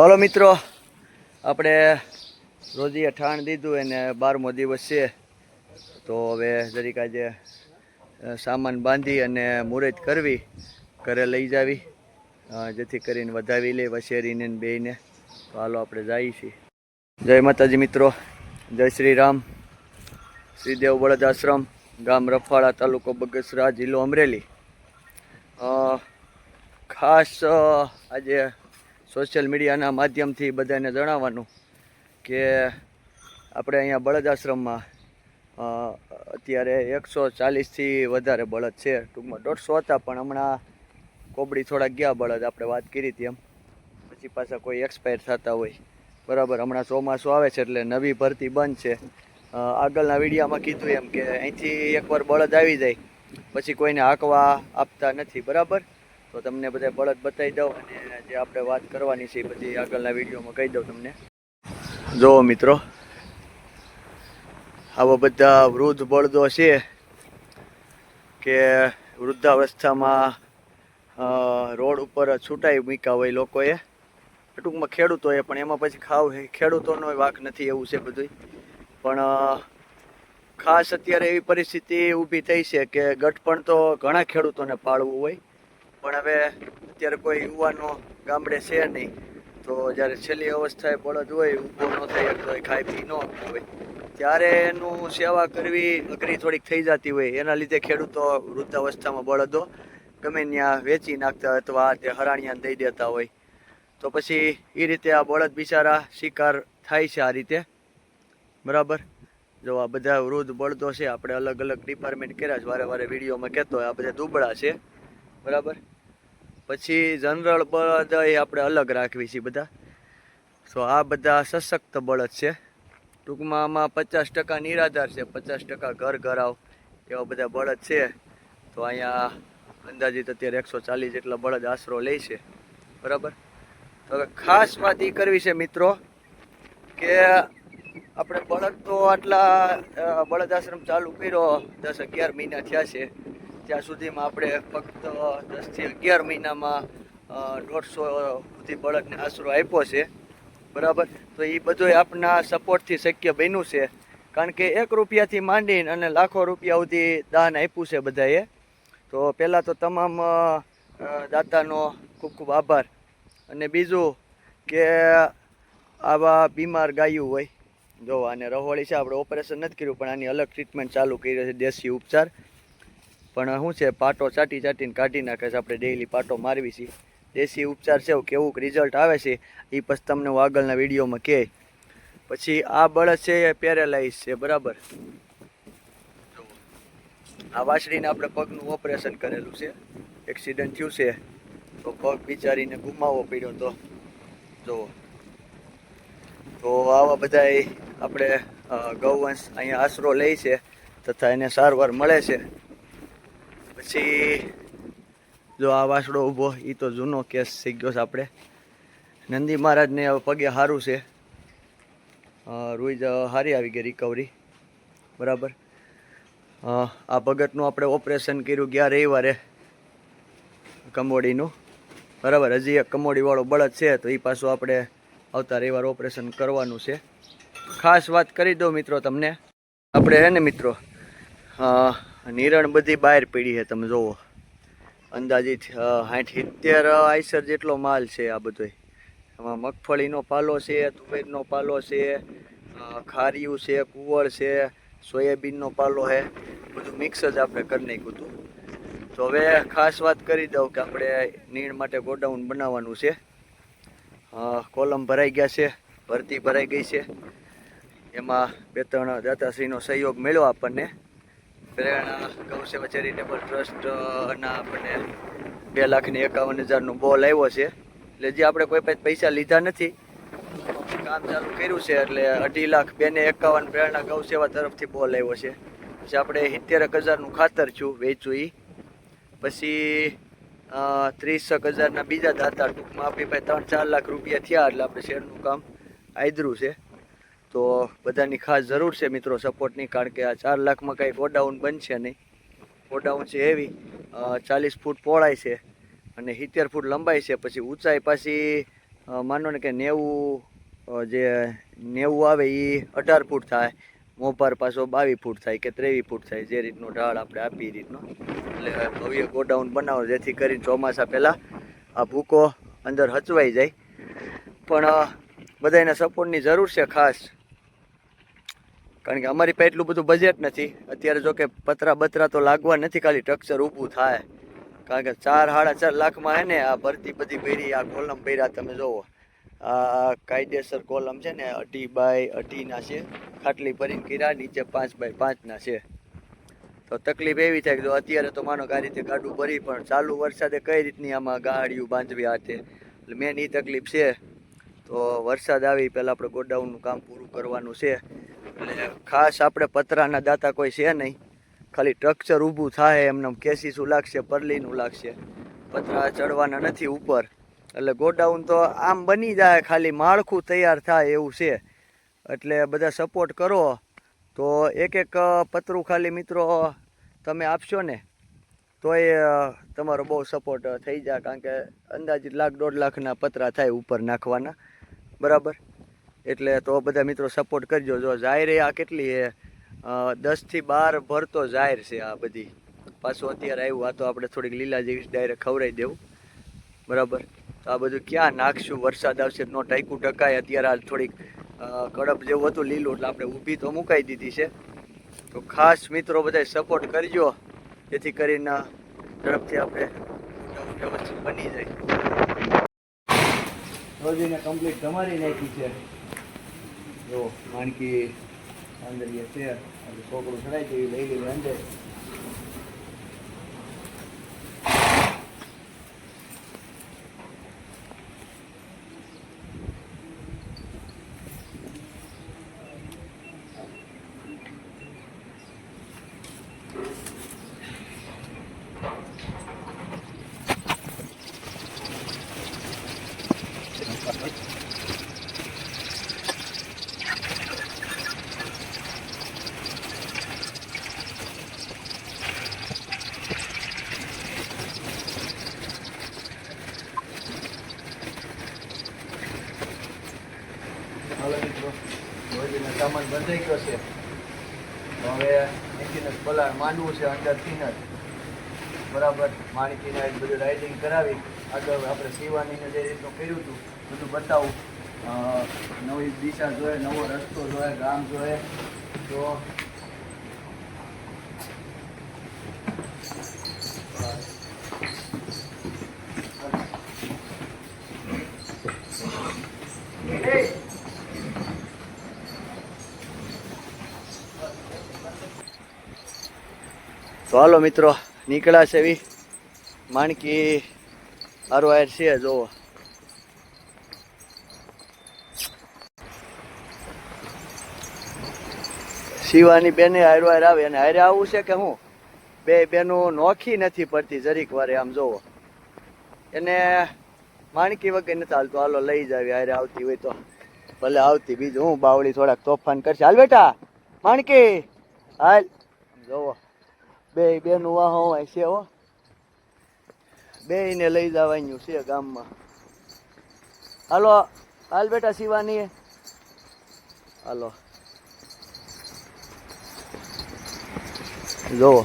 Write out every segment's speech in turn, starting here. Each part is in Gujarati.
હાલો મિત્રો, આપણે રોજીએ ઠાણ દીધું એને બારમો દિવસ છે. તો હવે જરીક આજે સામાન બાંધી અને મુહૂર્ત કરવી, ઘરે લઈ જાવી જેથી કરીને વધાવી લે વસેરીને બેને તો હાલો આપણે જઈએ છીએ. જય માતાજી મિત્રો, જય શ્રી રામ. શ્રીદેવ બળદ આશ્રમ, ગામ રફાળા તાલુકો બગસરા, જિલ્લો અમરેલી. ખાસ આજે સોશિયલ મીડિયાના માધ્યમથી બધાને જણાવવાનું કે આપણે અહીંયા બળદ આશ્રમમાં અત્યારે એકસો ચાલીસથી વધારે બળદ છે. ટૂંકમાં દોઢસો હતા, પણ હમણાં કોબડી થોડા ગયા બળદ, આપણે વાત કરી હતી એમ. પછી પાછા કોઈ એક્સપાયર થતા હોય. બરાબર, હમણાં ચોમાસું આવે છે એટલે નવી ભરતી બંધ છે. આગળના વિડીયામાં કીધું એમ કે અહીંથી એકવાર બળદ આવી જાય, પછી કોઈને હાંકવા આપતા નથી. બરાબર? તો તમને બધા બળદ બતાવી દઉં અને જે આપણે વાત કરવાની છે એ આગળના વિડીયોમાં કહી દઉં તમને. જુઓ મિત્રો, આવા બધા વૃદ્ધ બળદો છે કે વૃદ્ધાવસ્થામાં રોડ ઉપર છૂટાઈ મૂક્યા હોય લોકોએ. ટૂંકમાં ખેડૂતોએ પણ એમાં પછી ખાવ ખેડૂતોનો વાક નથી એવું છે બધું પણ ખાસ અત્યારે એવી પરિસ્થિતિ ઊભી થઈ છે કે ગઠપણ તો ઘણા ખેડૂતોને પાળવું હોય. પણ હવે અત્યારે કોઈ યુવાનો ગામડે છે નહીં. તો જ્યારે છેલ્લી અવસ્થાએ બળદ હોય, ઊભો ન થઈ શકતો હોય, ખાઈ પી ન હોય, ત્યારે એનું સેવા કરવી અઘરી થોડીક થઈ જતી હોય. એના લીધે ખેડૂતો વૃદ્ધાવસ્થામાં બળદો ગમે ત્યાં વેચી નાખતા અથવા તે હરાણિયાને દઈ દેતા હોય. તો પછી એ રીતે આ બળદ બિચારા શિકાર થાય છે આ રીતે. બરાબર? જો આ બધા વૃદ્ધ બળદો છે, આપણે અલગ અલગ ડિપાર્ટમેન્ટ કર્યા છે. વારે વારે વિડીયોમાં કહેતો હોય, આ બધા દુબળા છે. બરાબર? પછી જનરલ બળદ એ આપણે અલગ રાખવી છીએ બધા. સો આ બધા સશક્ત બળદ છે. ટૂંકમાં આમાં પચાસ ટકા નિરાધાર છે, પચાસ ટકા ઘર ઘરાવ એવા બધા બળદ છે. તો અહીંયા અંદાજિત અત્યારે એકસો ચાલીસ જેટલા બળદ આશરો લે છે. બરાબર? હવે ખાસ વાત એ કરવી છે મિત્રો કે આપણે બળદ તો આટલા બળદ આશ્રમ ચાલુ કર્યો, દસ અગિયાર મહિના થયા છે. ત્યાં સુધીમાં આપણે ફક્ત દસથી અગિયાર મહિનામાં દોઢસો સુધી બળદને આશરો આપ્યો છે. બરાબર? તો એ બધું આપના સપોર્ટથી શક્ય બન્યું છે. કારણ કે એક રૂપિયાથી માંડીને અને લાખો રૂપિયા સુધી દાન આપ્યું છે બધાએ. તો પહેલાં તો તમામ દાતાનો ખૂબ ખૂબ આભાર. અને બીજું કે આવા બીમાર ગાયું હોય. જો, આને રહોળી છે, આપણે ઓપરેશન નથી કર્યું, પણ આની અલગ ટ્રીટમેન્ટ ચાલુ કરી છે, દેશી ઉપચાર. પણ શું છે, પાટો ચાટી ચાટીને કાઢી નાખે છે, આપણે ડેઈલી પાટો મારવી છીએ દેશી ઉપચાર છે કેવું રિઝલ્ટ આવે છે એ પછી તમને હું આગળના વિડીયોમાં કહે. પછી આ બળદ છે, એ પેરેલાઇઝ છે, બરાબર? આ વાછડીને આપણે પગનું ઓપરેશન કરેલું છે. એક્સિડન્ટ થયું છે. તો પગ બિચારીને ગુમાવવો પડ્યો તો. જુઓ તો આવા બધા આપણે ગૌવંશ અહીંયા આશરો લે છે, તથા એને સારવાર મળે છે. પછી જો આ વાસડો ઊભો એ તો જૂનો કેસ થઈ ગયો છે આપણે. નંદી મહારાજને પગે સારું છે. રૂઈ જ સારી આવી ગઈ રિકવરી બરાબર? આ ભગતનું આપણે ઓપરેશન કર્યું ગયા રવિવારે કમોડીનું બરાબર? હજી એક કમોડીવાળો બળદ છે, તો એ પાછું આપણે આવતા રવિવાર ઓપરેશન કરવાનું છે. ખાસ વાત કરી દઉં મિત્રો તમને. આપણે હે ને મિત્રો નિરણ બધી બહાર પડી છે, તમે જુઓ અંદાજિત સાઠ સિત્તેર આઈસર જેટલો માલ છે આ બધો. એમાં મગફળીનો પાલો છે, તુવેરનો પાલો છે ખારીયું ખારિયું છે કુવળ છે, સોયાબીનનો પાલો છે. બધું મિક્સ જ આપણે કરી નાખ્યું હતું. તો હવે ખાસ વાત કરી દઉં કે આપણે નીણ માટે ગોડાઉન બનાવવાનું છે. કોલમ ભરાઈ ગયા છે, ભરતી ભરાઈ ગઈ છે. એમાં બે ત્રણ દાતાશ્રીનો સહયોગ મળ્યો આપણને. પ્રેરણા ગૌસેવા ચેરિટેબલ ટ્રસ્ટ ના આપણને બે લાખની એકાવન હજારનો બોલ આવ્યો છે. એટલે જે આપણે કોઈ પૈસા લીધા નથી કામ ચાલુ કર્યું છે, એટલે અઢી લાખ બેને એકાવન પ્રેરણા ગૌસેવા તરફથી બોલ આવ્યો છે. પછી આપણે સિત્તેરક હજારનું ખાતર છું, વેચું એ પછી ત્રીસક હજારના બીજા દાતા ટૂંકમાં આપણી પાસે ત્રણ ચાર લાખ રૂપિયા થયા, એટલે આપણે શેરનું કામ આદરું છે. તો બધાની ખાસ જરૂર છે મિત્રો સપોર્ટની કારણ કે આ ચાર લાખમાં કાંઈ ગોડાઉન બનશે નહીં. ગોડાઉન છે એવી. ચાલીસ ફૂટ પહોળાઈ છે અને સિત્તેર ફૂટ લંબાઈ છે. પછી ઊંચાઈ પાછી માનો ને કે નેવું જે નેવું આવે એ અઢાર ફૂટ થાય. મોપાર પાછો બાવીસ ફૂટ થાય કે ત્રેવીસ ફૂટ થાય, જે રીતનો ઢાળ આપણે આપી રીતનો. એટલે ભવ્ય ગોડાઉન બનાવો, જેથી કરીને ચોમાસા પહેલાં આ ભૂકો અંદર હચવાઈ જાય. પણ બધાને સપોર્ટની જરૂર છે ખાસ. કારણ કે અમારી પાસે એટલું બધું બજેટ નથી. અત્યારે જો કે પતરા બતરા તો લાગવા નથી, ખાલી સ્ટ્રક્ચર ઊભું થાય. કારણ કે ચાર, સાડા ચાર લાખમાં હે ને આ ભરતી બધી પહેરી આ કોલમ પહેર્યા તમે જોવો આ કાયદેસર કોલમ છે ને, અઢી બાય અઢીના છે. ખાટલી ભરીને કર્યા, નીચે પાંચ બાય પાંચના છે. તો તકલીફ એવી થાય કે જો અત્યારે તો માનો કે આ રીતે ગાડું ભરી, પણ ચાલુ વરસાદે કઈ રીતની આમાં ગાડીઓ બાંધવી હાથે? એટલે મેન એ તકલીફ છે. તો વરસાદ આવી પહેલાં આપણે ગોડાઉનનું કામ પૂરું કરવાનું છે. એટલે ખાસ આપણે પતરાના દાતા કોઈ છે નહીં. ખાલી સ્ટ્રક્ચર ઊભું થાય એમને કેસીસું લાગશે પરલીનું લાગશે. પતરા ચડવાના નથી ઉપર. એટલે ગોડાઉન તો આમ બની જાય ખાલી માળખું તૈયાર થાય એવું છે. એટલે બધા સપોર્ટ કરો. તો એક એક પતરું ખાલી મિત્રો તમે આપશો ને? તોય અ, તમારો બહુ સપોર્ટ થઈ જાય કારણ કે અંદાજિત લાખ દોઢ લાખના પતરા થાય ઉપર નાખવાના. બરાબર? એટલે તો બધા મિત્રો સપોર્ટ કરજો. જો જાહેર આ કેટલી છે? દસથી બાર ભરતો જાહેર છે આ બધી. પાછું અત્યારે આવ્યું, આ તો આપણે થોડીક લીલા જેવી ડાયરેક્ટ ખવડાવી દેવું. બરાબર? તો આ બધું ક્યાં નાખશું? વરસાદ આવશે નો ટાઈકું ટકાય. અત્યારે આ થોડીક કડપ જેવું હતું લીલું એટલે આપણે ઊભી તો મુકાઈ દીધી છે. તો ખાસ મિત્રો બધા સપોર્ટ કરજો. જેથી કરીને ઝડપથી આપણે બની જાય. રોજીને કમ્પ્લીટ તમારી નાખી છે. જો, માણકી અંદર છે. છોકરું ચડાય તેવી લઈ લેવી અંદર. બંધાઈ ગયો છે. હવે એન્જિન પલાળ માંડવું છે, અંદર થીનર બરાબર, માણકીને બધું રાઇડિંગ કરાવી. આગળ આપણે સીવાનીને જે રીતનું કર્યું હતું, બધું બતાવું. નવી દિશા જોઈએ નવો રસ્તો જોઈએ ગામ જોઈએ તો તો હાલો મિત્રો, નીકળ્યા છે એવી માણકી હાર છે જોવો શિવાની બેને હાર આવે, અને હારે આવું છે કે હું? બે બેનો નોખી નથી પડતી, જરીક વારે, આમ જોવો એને માણકી વગર નથી હાલતો. હાલો, લઈ જાવી હારે આવતી હોય તો. ભલે આવતી, બીજું હું, બાવળી થોડાક તોફાન કરશે. હાલ બેટા, માણકી, હાલ. જોવો બે બેનું વાહો છે હો. બે ને લઈ જવાનું છે ગામમાં. હાલો, હાલ બેટા શિવાની. હાલો. જોવો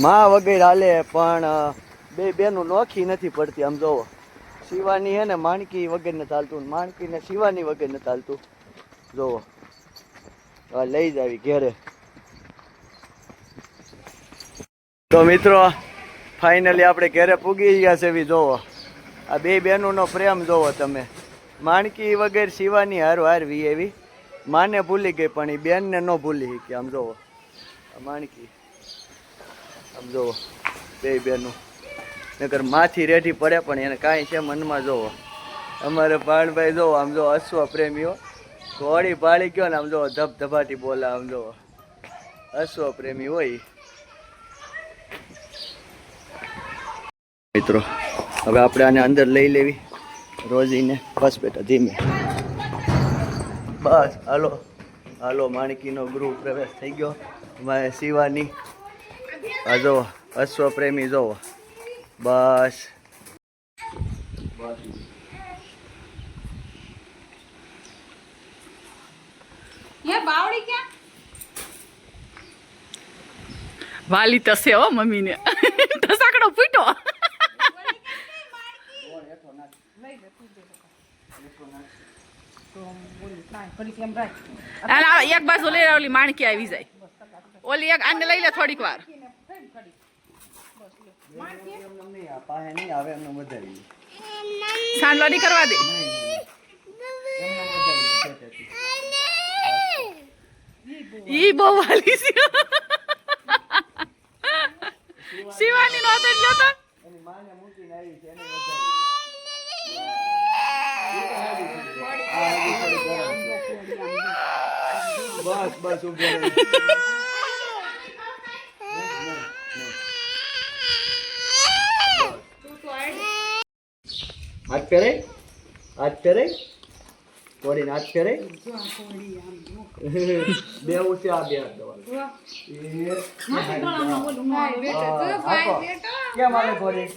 માં વગેરે હાલે પણ બે બેનું નોખી નથી પડતી, આમ જોવો. શિવાની હે ને માણકી વગર ને ચાલતું માણકી ને શિવાની વગર ને ચાલતું જોવો. હવે લઈ જાવી ઘેરે. તો મિત્રો ફાઇનલી આપણે ઘરે પૂગી ગયા છે એવી જોવો. આ બે બહેનોનો પ્રેમ જોવો તમે. માણકી વગેરે શિવાની હાર હારવી એવી. માને ભૂલી ગઈ પણ એ બેનને ન ભૂલી કે આમ જોવો. માણકી, આમ જોવો. બે બહેનો નકર માથી રેઠી પડે પણ એને કાંઈ છે મનમાં જોવો. અમારે પાણભાઈ જોવો, આમ જોવો અશ્વ પ્રેમીઓ ઘોડી પાળી ગયો ને આમ જોવો, ધબધબાટી બોલે, આમ જોવો. અશ્વ પ્રેમી હોય. મિત્રો. હવે આપણે આને અંદર લઈ લેવી. રોજીને. બસ ધીમે. બસ હાલો. હાલો માણકીનો ગૃહ પ્રવેશ થઈ ગયો. અમારે શિવાની. આ જોવો અશ્વપ્રેમી જોવો બસ. વાલી તસે હો મમ્મીને. એક બાજુ લઈ ઓલી માણકી આવી જાય. ઓલી એક આને લઈ લે થોડીક વાર. સાંડલો નહીં કરવા દે. ઈ બહુ વાલી છે. શિવાની નો હતો એની માને મૂકીને આવી છે એને બસ બસ ઊભો હાથ ફેરે? હાથ ફેરે? કોડીને હાથ ફેરે? બે ઉસે આ બે હાથ દવા કેમ હાલે ઘોડી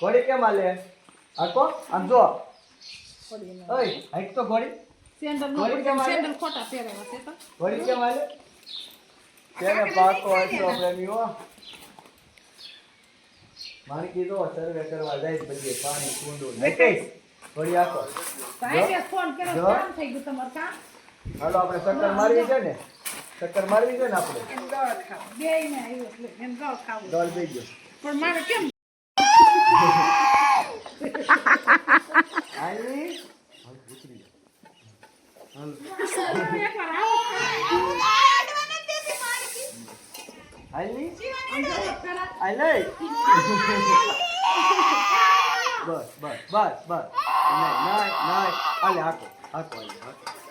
ઘોડી કેમ હાલે? હાકો? આમ જો ઓય હાઈક તો ઘોડી હાલે સેન્ડલ ખોટા પહેરેલા છે તો. ઘોડી કેમ હાલે? તેને પાકો હશો પ્રેમીઓ માણકી તો સર્વે કરવા જાય પછી પાણી કુંડું. નહીં કઈ આખો ફોન કર્યો કામ થઈ ગયું તમારું કામ. હાલો આપણે ચક્કર મારવી છે ને? ચક્કર મારવી છે ને આપણે? દળ ખાવ. ને આવ્યું એટલે એમ દળ ખાવું થઈ ગયો પણ મારે કેમ? આવો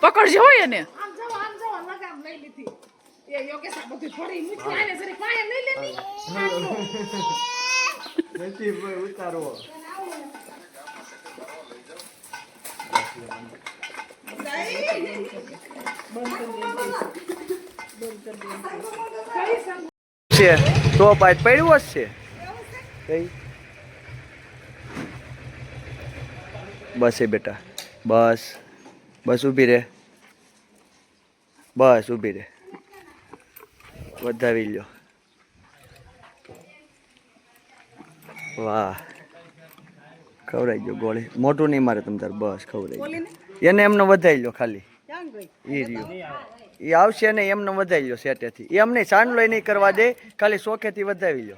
પકડજો હોય એને. આમ તો પાછ પડ્યું જ બસ એ બેટા. બસ. બસ ઊભી રે. બસ ઊભી રે. વધાવી લ્યો. વાહ. ખવડાઈ ગયો ગોળી. મોટું નહીં મારે તમ તાર. બસ ખવડાઈ ગયો એને એમને વધાવી લો ખાલી. એ રહ્યો. એ આવશે ને એમને વધાવી લો સેટેથી. એ અમને સાંડલો નહીં કરવા દે ખાલી શોખેથી વધાવી લો.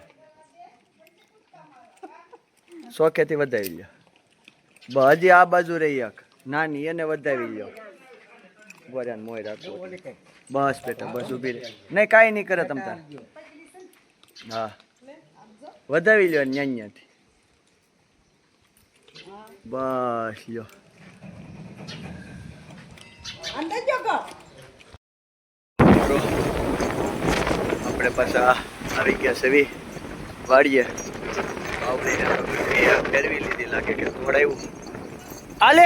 શોખેથી વધાવી લો. હજી આ બાજુ રહી એક નાની એને વધાવી લો. ગોળ્યાને મોય રાખો. બસ બેટા બસ ઊભી રહે. નહીં કાંઈ નહીં કરે તમતા હા. વધાવી લો ન્યાન્યાથી. બસ લ્યો. આપણે પાછા આવી ગયા સેવી વાડીએ. આવડીને ફેરવી લીધી લાગે કે થોડાયું આલે